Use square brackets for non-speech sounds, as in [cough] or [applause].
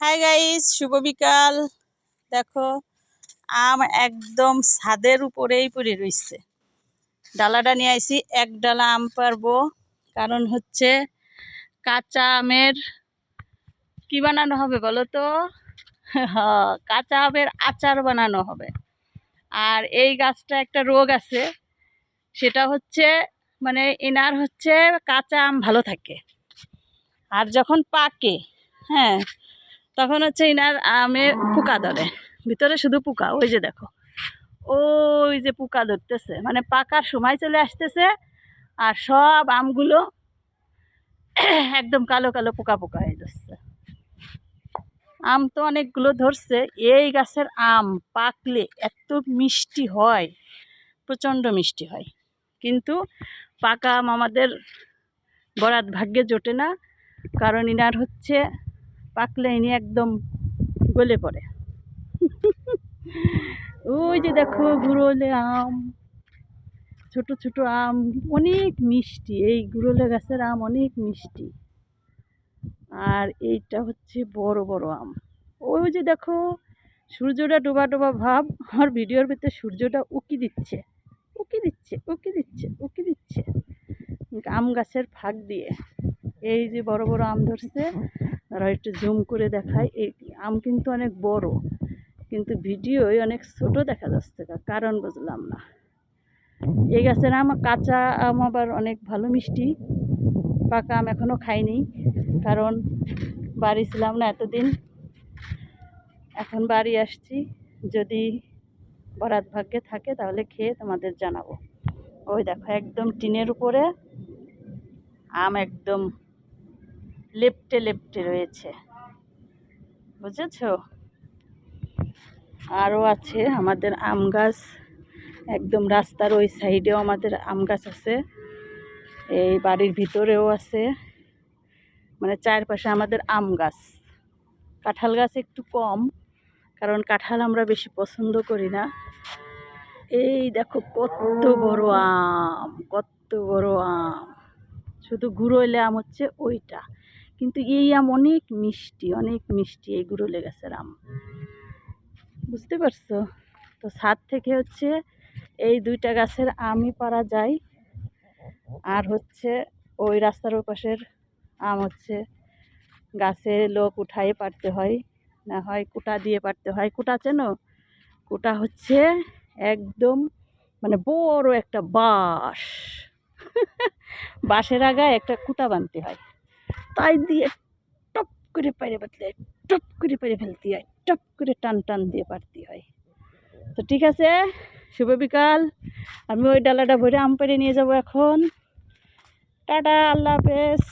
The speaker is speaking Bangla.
হাই গাইস শুভ বিকাল। দেখো আম একদম ছাদের উপরেই পড়ে রইছে। ডালাটা নিয়ে আইছি এক ডালা আম পারব। কারণ হচ্ছে কাঁচা আমের কি বানানো হবে বলো তো? [laughs] হ্যাঁ, কাঁচা আমের আচার বানানো হবে। আর এই গাছটা একটা রোগ আছে। সেটা হচ্ছে মানে এনার হচ্ছে কাঁচা আম ভালো থাকে। আর যখন পাকে হ্যাঁ তখন হচ্ছে ইনার আমে পোকা ধরে। ভিতরে শুধু পোকা, ওই যে দেখো। ওই যে পোকা ধরতেছে। মানে পাকার সময় চলে আসতেছে আর সব আমগুলো একদম কালো কালো পোকা পোকা হয়ে যাচ্ছে। আম তো অনেকগুলো ধরছে। এই গাছের আম পাকলে এত মিষ্টি হয়, প্রচণ্ড মিষ্টি হয়। কিন্তু পাকা আম আমাদের বরাত ভাগ্যে জোটে না। কারণ ইনার হচ্ছে পাকলে ইনি একদম গলে পড়ে। ওই যে দেখো গুড়লে আম, ছোট ছোট আম, অনেক মিষ্টি। এই গুড়লে গাছের আম অনেক মিষ্টি। আর এইটা হচ্ছে বড় বড় আম। ওই যে দেখো, সূর্যটা ডোবা ডোবা ভাব, আমার ভিডিওর ভিতরে সূর্যটা উকি দিচ্ছে। উকি দিচ্ছে উকি দিচ্ছে উকি দিচ্ছে। আম গাছের ফাঁক দিয়ে। এই যে বড় বড় আম ধরছে। আর একটু জুম করে দেখায়। এই আম কিন্তু অনেক বড়, কিন্তু ভিডিওয় অনেক ছোট দেখা যাচ্ছে কারণ বুঝলাম না। এই গাছের আম, কাঁচা আম আবার অনেক ভালো মিষ্টি, পাকা আম এখনও খাইনি, কারণ বাড়ি ছিলাম না এতদিন। এখন বাড়ি আসছি, যদি বরাত ভাগ্যে থাকে তাহলে খেয়ে তোমাদের জানাব। ওই দেখো, একদম টিনের উপরে আম একদম লেপটে লেপটে রয়েছে। বুঝেছ? আরও আছে আমাদের আম গাছ। একদম রাস্তার ওই সাইডেও আমাদের আম গাছ আছে। এই বাড়ির ভিতরেও আছে। মানে চারপাশে আমাদের আম গাছ। কাঁঠাল গাছ একটু কম, কারণ কাঁঠাল আমরা বেশি পছন্দ করি না। এই দেখো কত বড় আম, কত বড় আম। শুধু গুঁড়োলে আম হচ্ছে ওইটা। কিন্তু এই আম অনেক মিষ্টি অনেক মিষ্টি, এই গুঁড়োলে গাছের আম। বুঝতে পারছ? তো ছাদ থেকে হচ্ছে এই দুইটা গাছের আমই পারা যায়। আর হচ্ছে ওই রাস্তার ওপাশের আম হচ্ছে গাছে লোক উঠাই পারতে হয়, না হয় কুটা দিয়ে পারতে হয়। কুটা চেনো? কুটা হচ্ছে একদম মানে বড় একটা বাঁশ। বাঁশের আগায় একটা কুটা বানতে হয়। তাই দিয়ে টপ করে পাইরে পাতলে টপ করে পাইরে ফেলতে হয়, টপ করে টান টান দিয়ে পারতে হয়। তো ঠিক আছে, শুভ বিকাল। আমি ওই ডালাটা ভরে আম পেরে নিয়ে যাব এখন। টাটা, আল্লাহ হাফেজ।